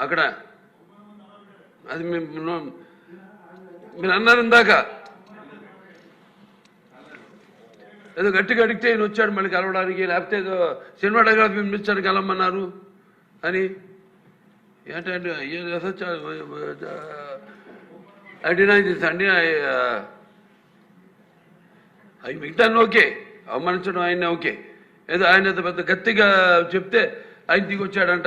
అక్కడ. అది మేము మీరు అన్నారు ఇందాక. ఏదో గట్టిగా అడిగితే ఈయన వచ్చాడు మళ్ళీ కలవడానికి. లేకపోతే ఏదో సినిమాటోగ్రఫీ మినిస్టర్ కలవమన్నారు అని. ఏంటంటే అడినా ఇది అండి అవి మిగతా ఓకే. అవమానించడం ఆయన ఓకే. ఏదో ఆయన పెద్ద గట్టిగా చెప్తే ఆయన దిగి వచ్చాడంట.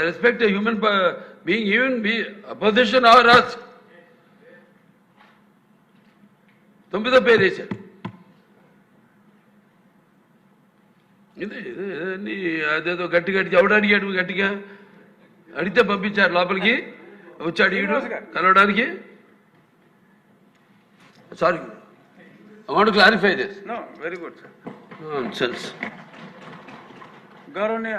Respect human being even be opposition or us తొమ్మిదో పేరు వేశారు ఇది ఇది అన్ని అదేదో గట్టి గట్టి ఎవడు అడిగాడు గట్టిగా అడిగితే పంపించారు లోపలికి వచ్చాడు ఈడు కలవడానికి sorry want clarify this very good sir sense గౌరవనీయ